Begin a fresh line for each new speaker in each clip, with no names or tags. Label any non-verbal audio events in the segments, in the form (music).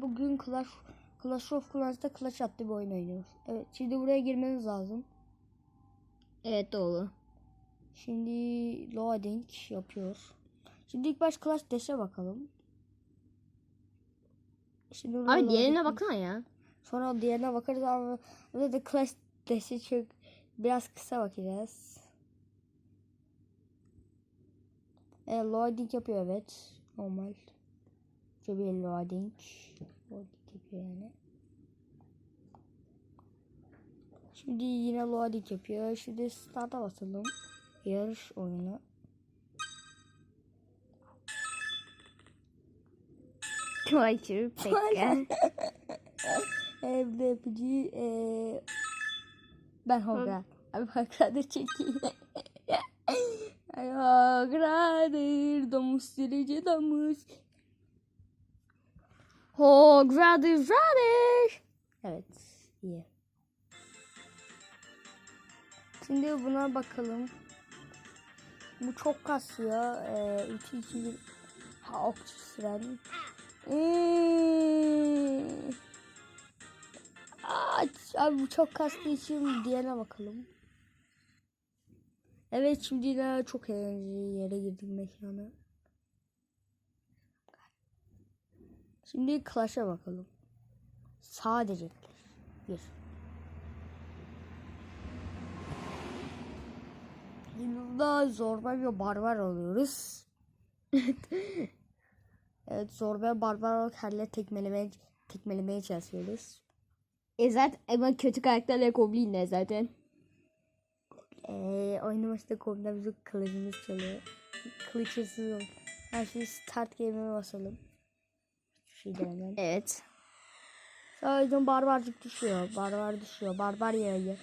Bugün Clash, Clash of Clans'ta Clash adlı bir oyun oynuyoruz. Evet şimdi buraya girmeniz lazım.
Evet doğru.
Şimdi loading yapıyoruz. Şimdi ilk baş Clash Dash'e bakalım. Şimdi
Abi diğerine baksana ya.
Sonra diğerine bakarız ama burada da Clash Dash'i çok biraz kısa bakacağız. E, loading yapıyor evet. Normal. Şöyle bir loading. Loading yapıyor yani. Şimdi yine loading yapıyor. Şimdi start'a basalım. Yarış oyunu.
Kıvaçır pekka. (laughs)
Evde yapıcı eee ben Hogra. Abi Hogra'da çekeyim. (laughs) Hogra'dır domuz sürücü domuz.
Hog rather rather.
Evet iyi. Şimdi buna bakalım. Bu çok kasıyor. Ee, 2 2 1 ha okçu süren. Hmm. Aç. Abi bu çok kastığı için diğerine bakalım. Evet şimdi yine çok eğlenceli yere girdik mekana. Şimdi Clash'a bakalım. Sadece. Bir. Burada zorba bir barbar oluyoruz. evet (laughs) zorba barbar olarak herle tekmelemeye, tekmelemeye çalışıyoruz.
E zaten ama kötü karakterler Goblin ne zaten.
Ee, oyun başında bizim kılıcımız çalıyor. Kılıçsız. Her şey start game'e basalım. Hemen.
Evet.
Sadece barbarcık düşüyor. Barbar düşüyor. Barbar yayıyor.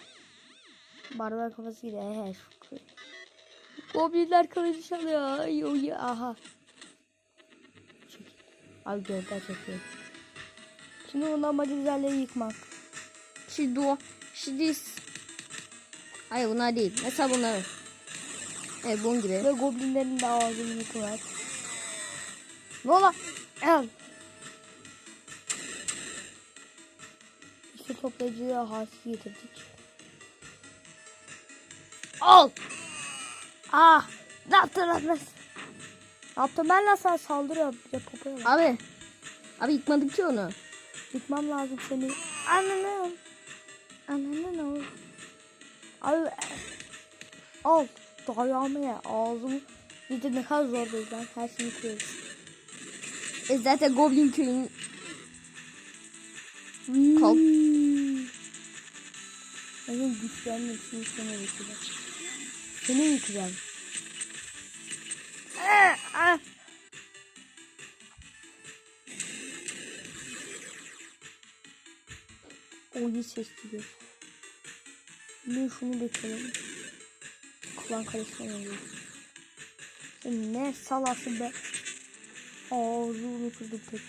Barbar kafası gidiyor. Ehe. şu- Goblinler kılıcı çalıyor. Ay, ay, aha. Çek. Abi gölge çekiyor. Şimdi bundan amacı güzelliği yıkmak.
Şimdi o. Şimdi. Hayır bunlar değil. Mesela bunlar. Evet bunun gibi.
Ve goblinlerin de ağzını yıkmak. Vola. El. İşte toplayıcıya hasi getirdik. Al. Ah. Ne yaptın lan? Ne yaptın? Ben nasıl saldırıyorum? Bir de popoya bak.
Abi. Abi yıkmadık ki onu.
Yıkmam lazım seni. Ananı. Ananı ne olur. Abi. Al. Dayağımı ye. Ağzımı. Bir de ne kadar zor değil lan. Her şeyi yıkıyoruz.
E zaten Goblin köyün Kalk.
Benim güçlenmek için seni yıkayacağım. Seni yıkayacağım. Ah. O iyi ses geliyor. Şimdi şunu bekleyelim. Klan kalesine geliyor. Sen ne salasın be. Ağzını kırdım tek.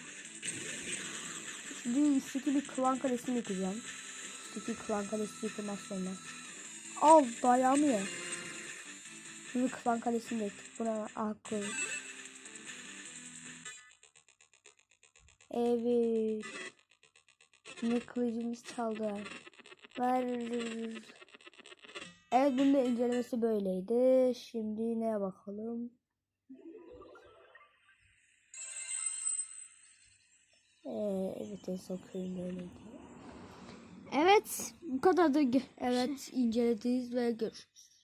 Şimdi üstteki bir klan kalesini yıkacağım. Üstteki klan kalesi yıkılmaz sonra. Al dayağımı ye. Şimdi klan kalesini de yıktık. Buna ah. Evet. Şimdi kılıcımız çaldı. Ver. Evet bunun da incelemesi böyleydi. Şimdi neye bakalım? Ee, evet en son köyün böyleydi.
Evet bu kadar da
Evet inceledik ve görüşürüz.